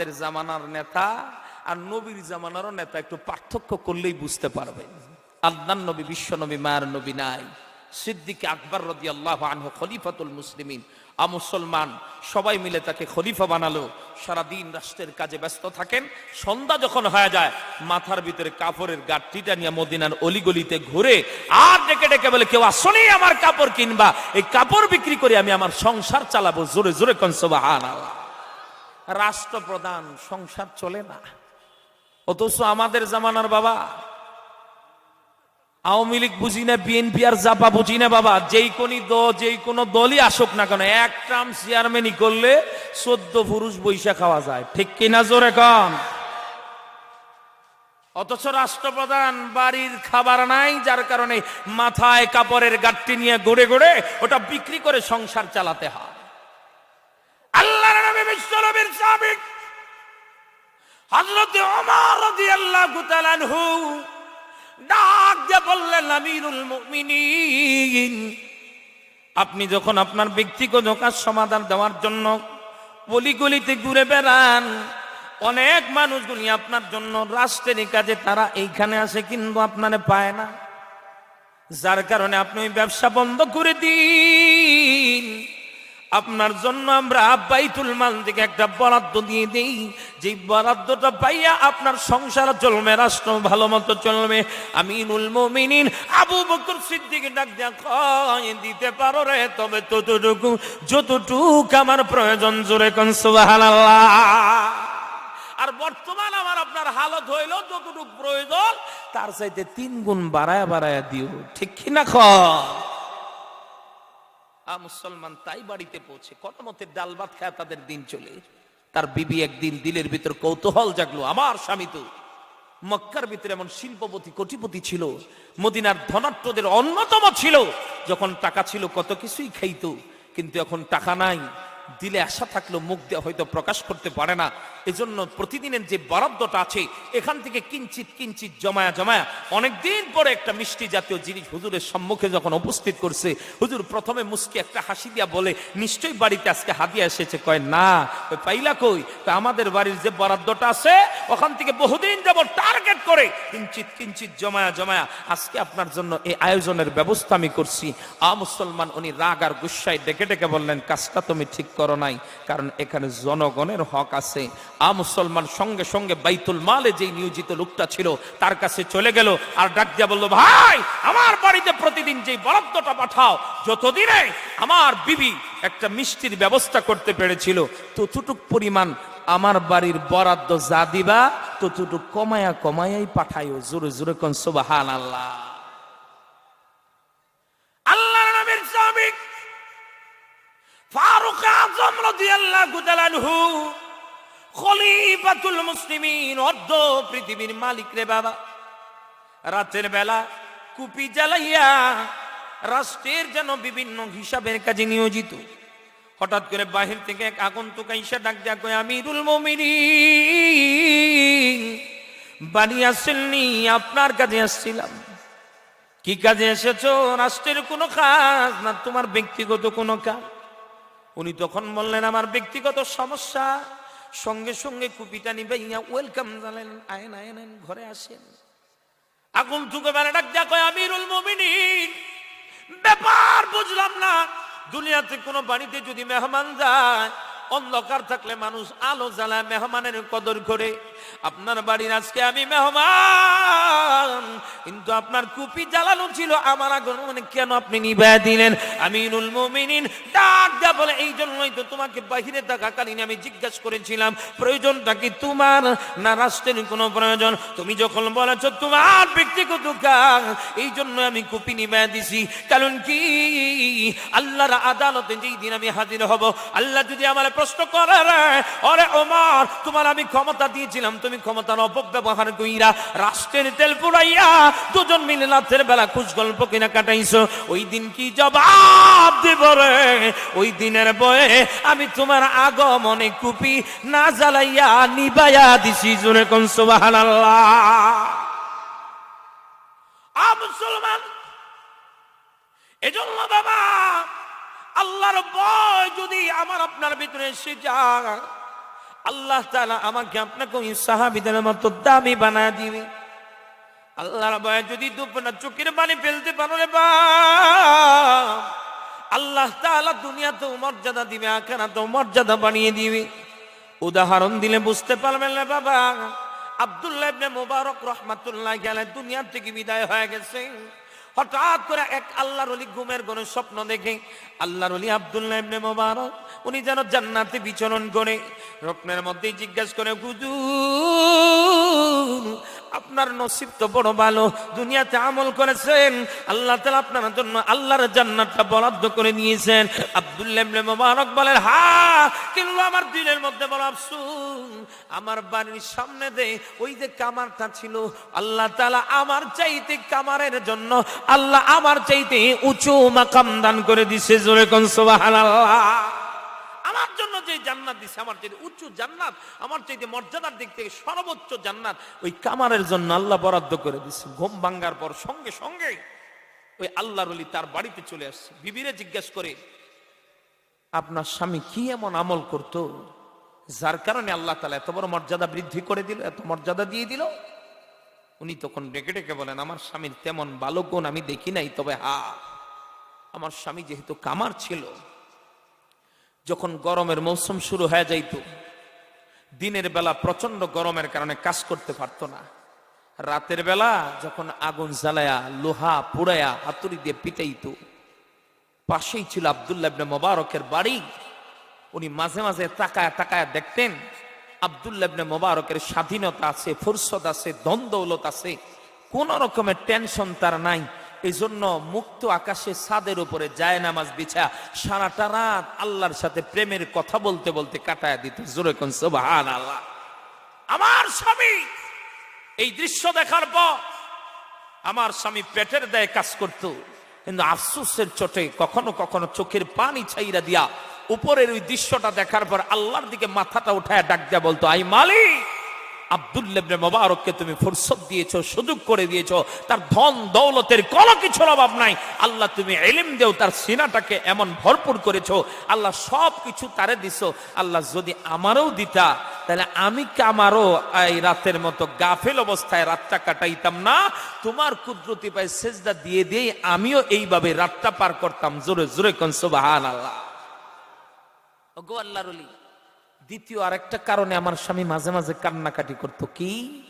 আমাদের জামানার নেতা আর নবীর জামানারও নেতা একটু পার্থক্য করলেই বুঝতে পারবেন আদনান নবী, বিশ্ব নবী, মায়ের নবী নাই। সিদ্দিকে আকবর রদি আল্লাহ আনহু, খলিফাতুল মুসলিমিন। আ মুসলমান, সবাই মিলে তাকে খলিফা বানালো। সারাদিন রাষ্ট্রের কাজে ব্যস্ত থাকেন। সন্ধ্যা যখন হয়ে যায়, মাথার ভিতরে কাপড়ের গাঠটিটা নিয়ে মদিনার অলিগলিতে ঘুরে আর ডেকে ডেকে বলে, কেউ আসলেই আমার কাপড় কিনবা? এই কাপড় বিক্রি করে আমি আমার সংসার চালাবো। জোরে জোরে কনসবাহান রাষ্ট্রপ্রধান, সংসার চলে না। অথচ আমাদের জামানার বাবা, আওয়ামী লীগ বুঝি না বিএনপি আর জাপা বুঝি না বাবা, যেই কোন দল যেই কোনো দলই আসুক না কেন, এক ট্রাম চেয়ারম্যানই করলে চোদ্দ পুরুষ বৈশা খাওয়া যায়। ঠিক কিনা জোরে কম অথচ রাষ্ট্রপ্রধান বাড়ির খাবার নাই, যার কারণে মাথায় কাপড়ের গাঠটি নিয়ে গড়ে গড়ে ওটা বিক্রি করে সংসার চালাতে হয়। ডাক আপনি যখন আপনার ব্যক্তিগত কাজ সমাধান দেওয়ার জন্য গলিগলিতে ঘুরে বেড়ান, অনেক মানুষগুলি আপনার জন্য রাষ্ট্রের কাজে তারা এইখানে আসে কিন্তু আপনারে পায় না। যার কারণে আপনি ওই ব্যবসা বন্ধ করে দিন। আপনার জন্য আমরা বাইতুল মাল থেকে একটা বরাদ্দ দিয়ে দেই। যে বরাদ্দটা পাইয়া আপনার সংসার চলবে, রাষ্ট্র ভালো মতো চলবে। আমিনুল মুমিনিন আবু বকর সিদ্দিক ডাক দিয়া দিতে পারো রে, তবে ততটুকু, যতটুকু আমার প্রয়োজন, জোরে কোন সুবহানাল্লাহ। আর বর্তমান আমার আপনার হালত হইল যতটুকু প্রয়োজন, তার চাইতে তিন গুণ বাড়ায় বাড়ায় দিও। ঠিক কিনা আ মুসলমান তাই বাড়িতে পৌঁছে, কত মতে ডাল ভাত খায় তাদের দিন চলে। তার বিবি একদিন দিলের ভিতর কৌতূহল জাগলো, আমার স্বামী তো। মক্কার ভিতরে এমন শিল্পপতি, কোটিপতি ছিল, মদিনার ধনাট্যদের অন্যতম ছিল, যখন টাকা ছিল কত কিছুই খাইতো, কিন্তু এখন টাকা নাই। দিলে আশা থাকলেও মুখ দিয়ে হয়তো প্রকাশ করতে পারে না। এজন্য প্রতিদিনের যে বরাদ্দটা আছে, এখান থেকে কিঞ্চিত কিঞ্চিত জমায়া জমায়া অনেকদিন পরে একটা মিষ্টি জাতীয় জিনিস হুজুরের সম্মুখে যখন উপস্থিত করছে, হুজুর প্রথমে মুসকে একটা হাসি দিয়া বলে, নিশ্চয়ই বাড়িতে আজকে হাদিয়া এসেছে? কয়, না। পাইলা কই? আমাদের বাড়ির যে বরাদ্দটা আছে, ওখান থেকে বহুদিন যাব টার্গেট করে কিঞ্চিত কিঞ্চিত জমায়া জমায়া আজকে আপনার জন্য এই আয়োজনের ব্যবস্থা আমি করছি। আ মুসলমান, উনি রাগ আর গুসায় ডেকে ডেকে বললেন, কাজটা তুমি ঠিক করো নাই, কারণ এখানে জনগণের হক আছে। আ মুসলমান সঙ্গে সঙ্গে বাইতুল মালে যেই নিয়োজিত লোকটা ছিল, তার কাছে চলে গেল আর ডাক দিয়া বলল, ভাই, আমার বাড়িতে প্রতিদিন যেই বরাদ্দটা পাঠাও, যতদিনে আমার বিবি একটা মিষ্টির ব্যবস্থা করতে পেরেছিল, ততটুক পরিমাণ আমার বাড়ির বরাদ্দ যা দিবা, ততটুক কমায়া কমায়াই পাঠাইও, জোরে জোরে কোন সুবাহান আল্লাহ খলিফাতুল মুসলিমিন, অর্ধ পৃথিবীর মালিক রে বাবা। রাতের বেলা কুপি জ্বালাইয়া রাষ্ট্রের যেন বিভিন্ন হিসাবের কাজে নিয়োজিত। হঠাৎ করে বাহির থেকে এক আগন্তুক আইসা ডাক কয়, আমিরুল মুমিনিন, বাড়ি আসেননি, আপনার কাজে আসছিলাম। কি কাজে এসেছ? রাষ্ট্রের কোনো কাজ না, তোমার ব্যক্তিগত কোনো কাজ? উনি তখন বললেন আমার ব্যক্তিগত সমস্যা। সঙ্গে সঙ্গে কুপিটা নিবাইয়া ওয়েলকাম জানালেন আয়েন আয়েন আয়েন, ঘরে আসেন। আগুন থুকে বেড়া ডাক দেখো আমিরুল মুমিনিন ব্যাপার বুঝলাম না। দুনিয়াতে কোনো বাড়িতে যদি মেহমান যায় অন্ধকার থাকলে মানুষ আলো জ্বালায় মেহমানের কদর করে। আপনার বাড়ির আজকে আমি মেহমান। কিন্তু আপনার কুপি জ্বালানো ছিল, আমার আগুন মানে কেন আপনি নিভায় দিলেন? আমিনুল মুমিনিন, ডাক দেয়া বলে, এই জন্যই তো তোমাকে বাহিরে থাকাকালীন আমি জিজ্ঞেস করেছিলাম, প্রয়োজনটা কি তোমার? না, রাষ্ট্রের কোনো প্রয়োজন। তুমি যখন বলেছ, তোমার ব্যক্তিগত কাজ এই জন্য আমি কুপি নিভায় দিছি। কারণ কি? আল্লাহর আদালতে যেই দিন আমি হাজির হব, আল্লাহ যদি আমার প্রশ্ন করে রে অরে ওমর, তোমার আমি ক্ষমতা দিয়েছিলাম তুমি ক্ষমতার অপব্যবহার কইরা রাষ্ট্রের তেল পুরাইয়া দুজন মিলে রাতের বেলা খুশ গল্প কিনা কাটাইছো। ওই দিন কি জবাব দেব রে? ওই দিনের বয়ে আমি তোমার আগমনে কুপি না জ্বালাইয়া নিবাইয়া দিছি জোরে কোন সুবহানাল্লাহ। মুসলমান, এজন্য বাবা, আল্লাহর ভয় যদি আমার আপনার ভিতরে এসে যায় আল্লাহ তাআলা আমাকে আপনাকে ওই সাহাবিদের মতো দামি বানায় দিবে। আল্লাহর ভয়ে যদি দুপনা চোখের পানি ফেলতে পারো রে আল্লাহ তাআলা দুনিয়াতেও মর্যাদা দিবে আখানা তো মর্যাদা বানিয়ে দিবে। উদাহরণ দিলে বুঝতে পারবেন না বাবা। আব্দুল্লাহ মুবারক রহমাতুল্লাহ গেলে দুনিয়া থেকে বিদায় হয়ে গেছে। হঠাৎ করে এক আল্লাহর অলি ঘুমের গনে স্বপ্ন দেখে, আল্লাহর অলি আব্দুল্লাহ ইবনে মোবারক, উনি যেন জান্নাতে বিচরণ করে। রত্নের মধ্যেই জিজ্ঞাসা করে, হুজুর আপনার নসিব তো বড় ভালো। দুনিয়াতে আমল করেছেন, আল্লাহ তালা আপনার জন্য আল্লাহর জান্নাতটা বরাদ্দ করে নিয়েছেন আব্দুল্লাহ মুবারক বলেন, হা কিন্তু আমার দিলের মধ্যে বড় আফসোস। আমার বাড়ির সামনে দে, ওই যে কামারটা ছিল, আল্লাহ তালা আমার চাইতে কামারের জন্য, আল্লাহ আমার চাইতে উঁচু মাকাম দান করে দিছে, জোরে কোন সুবহানাল্লাহ। আমার জন্য যে জান্নাত দিছে, আমার চাইতে উচ্চ জান্নাত, আমার চাইতে মর্যাদার দিক থেকে সর্বোচ্চ জান্নাত, ওই কামারের জন্য আল্লাহ বরাদ্দ করে দিছে। ঘুম ভাঙ্গার পর সঙ্গে সঙ্গে ওই আল্লাহর অলি তার বাড়িতে চলে আসছে। বিবিরে জিজ্ঞেস করে, আপনার স্বামী কি এমন আমল করত যার কারণে আল্লাহ তালা এত বড় মর্যাদা বৃদ্ধি করে দিল, এত মর্যাদা দিয়ে দিল? উনি তখন ডেকে ডেকে বলেন, আমার স্বামীর তেমন ভালো গুণ আমি দেখি নাই, তবে হা, আমার স্বামী যেহেতু কামার ছিল যখন গরমের মৌসুম শুরু হয়ে যাইত, দিনের বেলা প্রচণ্ড গরমের কারণে কাজ করতে পারতো না। রাতের বেলা যখন আগুন জ্বালায়া, লোহা পুড়ায়া, হাতুড়ি দিয়ে পিটাইতো, পাশেই ছিল আবদুল্লাহ মোবারকের বাড়ি। উনি মাঝে মাঝে তাকায় তাকায় দেখতেন, আবদুল্লাহ ইবনে মোবারকের স্বাধীনতা আছে, ফুরসত আছে দ্বন্দ্বলত আছে, কোন রকমের টেনশন তার নাই। এই জন্য মুক্ত আকাশে ছাদের উপরে যায় নামাজ বিছা, সারাটা রাত আল্লাহর সাথে প্রেমের কথা বলতে বলতে কাটায় দিত। জোরে কোন আল্লাহ আমার স্বামী এই দৃশ্য দেখার পর আমার স্বামী পেটের দেয় কাজ করত, কিন্তু আফসোসের চোটে কখনো কখনো চোখের পানি ছাইরা দিয়া উপরের ওই দৃশ্যটা দেখার পর আল্লাহর দিকে মাথাটা উঠায় ডাক দেয়া বলতো, আই মালিক আব্দুল্লেবনে মোবারককে তুমি ফুরসত দিয়েছ, সুযোগ করে দিয়েছ, তার ধন, দৌলতের কোনো কিছুর অভাব নাই। আল্লাহ তুমি এলিম দেও, তার সিনাটাকে এমন ভরপুর করেছ। আল্লাহ সব কিছু তারে দিছো। আল্লাহ যদি আমারও দিতা, তাহলে আমি কামারও এই রাতের মতো গাফেল অবস্থায় রাতটা কাটাইতাম না? তোমার কুদরতি পায় সেজদা দিয়ে দিয়ে আমিও এইভাবে রাতটা পার করতাম। জোরে জোরে কনসবাহান আল্লাহ ওগো আল্লাহর অলি দ্বিতীয় আরেকটা কারণে আমার স্বামী মাঝে মাঝে কান্নাকাটি করতো। কি?